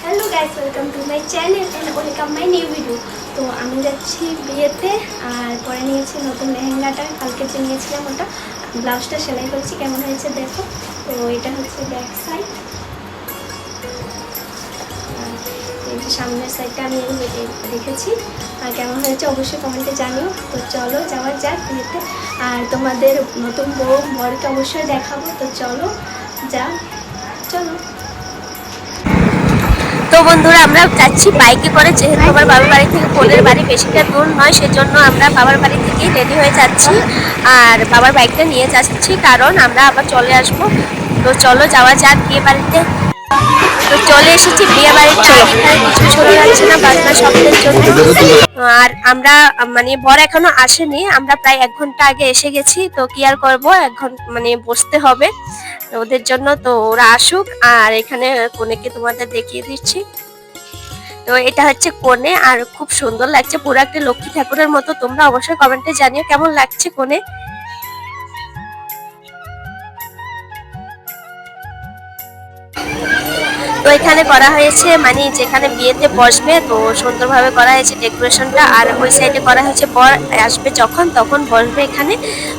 Hello guys welcome to my channel and welcome my new video তো আমি যাচ্ছি বিয়েতে, আর পরে নিয়েছি নতুন লেহেঙ্গাটা, কালকে যে নিয়েছিলাম ওটা ব্লাউজটা সেলাই করছি, কেমন হয়েছে দেখো। তো এটা হচ্ছে ব্যাক সাইড এই যে সামনের সাইডটা আমি দেখেছি। আর কেমন হয়েছে অবশ্যই কমেন্টে জানিও। তো চলো যাওয়া যাক বিয়েতে। আর তোমাদের নতুন বউ বরকে অবশ্যই দেখাবো। তো চলো যা চলো। তো বন্ধুরা, আমরা যাচ্ছি বাইকে করে, যেহেতু আমার বাবার বাড়ি থেকে কোলের বাড়ি বেশিটা দূর নয়, সেজন্য আমরা বাবার বাড়ি থেকেই রেডি হয়ে যাচ্ছি। আর বাবার বাইকটা নিয়ে যাচ্ছি, কারণ আমরা আবার চলে আসব। তো চলো, যাওয়া যাক বিয়ে বাড়িতে। তো চলে এসেছি বিয়ে বাড়িতে এখানে কিছু শোনা যাচ্ছে না বাজনা শব্দের জন্য। আর আমরা মানে বর এখনও আসেনি, আমরা প্রায় এক ঘণ্টা আগে এসে গেছি, তো কি আর করব? এক ঘণ্টা মানে বসতে হবে। ওদের জন্য তো ওরা আসুক, আর এখানে কনেকে তোমাদের দেখিয়ে দিচ্ছি। তো এটা হচ্ছে কোণে, আর খুব সুন্দর লাগছে। পুরো একটা লক্ষ্মী ঠাকুরের মতো তোমরা অবশ্যই কমেন্টে জানিও কেমন লাগছে কোণে। তো এখানে করা হয়েছে মানে যেখানে বিয়েতে বসবে, তো সুন্দরভাবে করা হয়েছে ডেকোরেশনটা। আর ওই সাইডে করা হয়েছে পর আসবে যখন, তখন বসবে এখানে।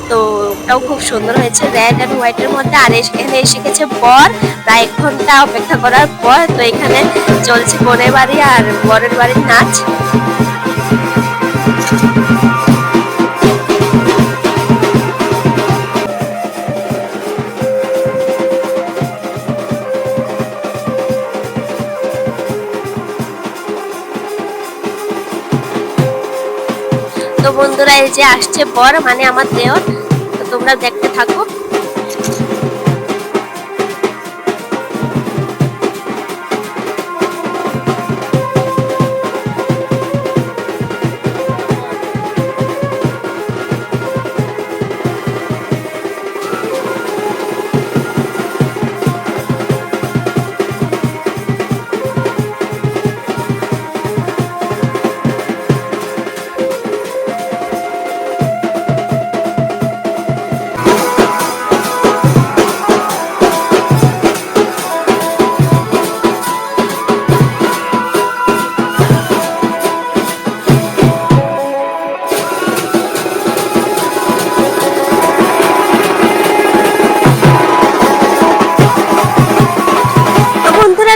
তো ওটাও খুব সুন্দর হয়েছে রেড অ্যান্ড হোয়াইটের মধ্যে। আর এখানে এসে গেছে বর, প্রায় এক ঘণ্টা অপেক্ষা করার পর। তো এখানে চলছে বোনের বাড়ি আর বরের বাড়ির নাচ। বন্ধুরা এই যে আসছে বর মানে আমার দেওর। তো তোমরা দেখতে থাকো।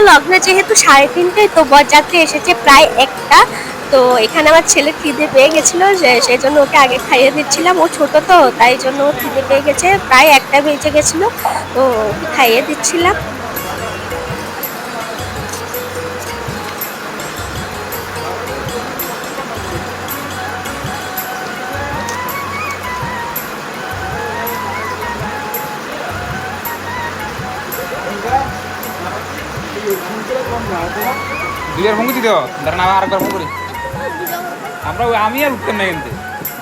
লগ্নে যেহেতু সাড়ে তিনটে, তো বরযাত্রী এসেছে প্রায় একটা। তো এখানে আমার ছেলে খিদে পেয়ে গেছিল যে সেই জন্য ওকে আগে খাইয়ে দিচ্ছিলাম। ও ছোট তো, তাই জন্য ও খিদে পেয়ে গেছে। প্রায় একটা বেজে গেছিল, তো খাইয়ে দিচ্ছিলাম। দুইবার ফোন করছি তো। আবার আরেকবার ফোন করি। আমরা আমি আর উঠতাম না কিন্তু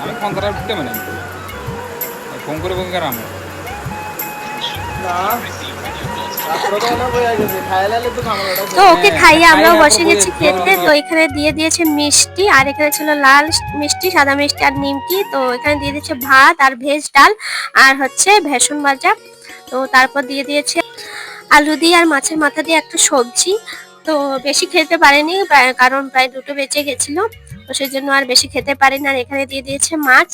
আমি ফোন করার উঠতে মানে ফোন করে ফোন করে আমি তো ওকে খাইয়ে আমরাও বসে গেছি খেতে। তো এখানে দিয়ে দিয়েছে মিষ্টি আর এখানে ছিল লাল মিষ্টি সাদা মিষ্টি আর নিমকি। তো এখানে দিয়ে দিয়েছে ভাত আর ভেজ ডাল আর হচ্ছে ভেষণ ভাজা। তো তারপর দিয়ে দিয়েছে আলু দিয়ে আর মাছের মাথা দিয়ে একটা সবজি। তো বেশি খেতে পারেনি, কারণ প্রায় দুটো বেঁচে গেছিল। তো সেই জন্য আর বেশি খেতে পারেনি। আর এখানে দিয়ে দিয়েছে মাছ।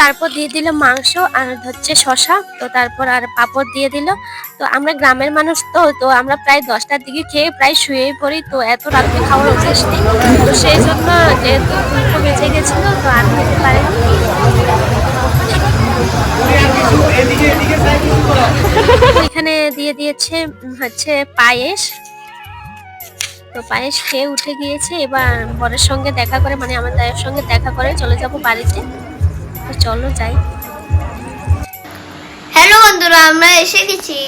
তারপর দিয়ে দিল মাংস আর হচ্ছে শশা তো তারপর আর পাঁপড় দিয়ে দিল। তো আমরা গ্রামের মানুষ তো তো আমরা প্রায় দশটার দিকে খেয়ে প্রায় শুয়েই পড়ি। তো এত রাত্রে খাওয়ার অভ্যাস নেই। তো সেই জন্য যেহেতু দুটো বেঁচে গেছিল, তো আর খেতে পারিনি। এখানে দিয়ে দিয়েছে হচ্ছে পায়েস। তো পায়েস খেয়ে উঠে গিয়েছে। এবার বরের সঙ্গে দেখা করে মানে আমার দায়ের সঙ্গে দেখা করে চলে যাব বাড়িতে। তো চলো যাই। হ্যালো বন্ধুরা, আমরা এসে গেছি।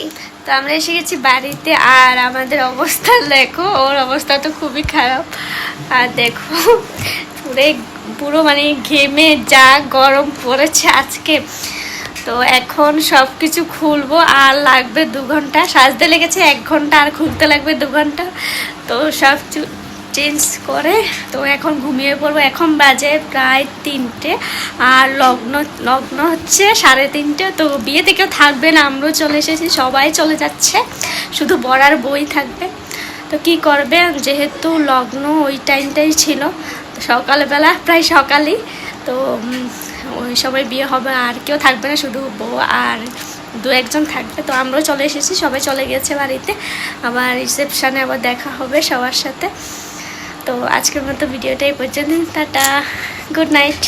তো আমরা এসে গেছি বাড়িতে, আর আমাদের অবস্থা, দেখো, ওর অবস্থা তো খুবই খারাপ। আর দেখো, পুরো পুরো মানে ঘেমে যা গরম পড়েছে আজকে। তো এখন সব কিছু খুলবো, আর লাগবে দু ঘণ্টা। সাজতে লেগেছে এক ঘণ্টা, আর খুলতে লাগবে দু ঘণ্টা। তো সব চেঞ্জ করে। তো এখন ঘুমিয়ে পড়ব। এখন বাজে প্রায় তিনটে। আর লগ্ন লগ্ন হচ্ছে সাড়ে তিনটে। তো বিয়েতে কেউ থাকবে না। আমরাও চলে এসেছি। সবাই চলে যাচ্ছে। শুধু বড়ার বই থাকবে। তো কি করবে? যেহেতু লগ্ন ওই টাইমটাই ছিল। সকালবেলা, প্রায় সকালেই। তো ওই সবাই বিয়ে হবে। আর কেউ থাকবে না। শুধু বউ আর দু একজন থাকবে। তো আমরাও চলে এসেছি। সবাই চলে গেছে বাড়িতে। আবার রিসেপশানে আবার দেখা হবে সবার সাথে। তো আজকের মতো ভিডিওটাই পর্যন্ত টাটা গুড নাইট।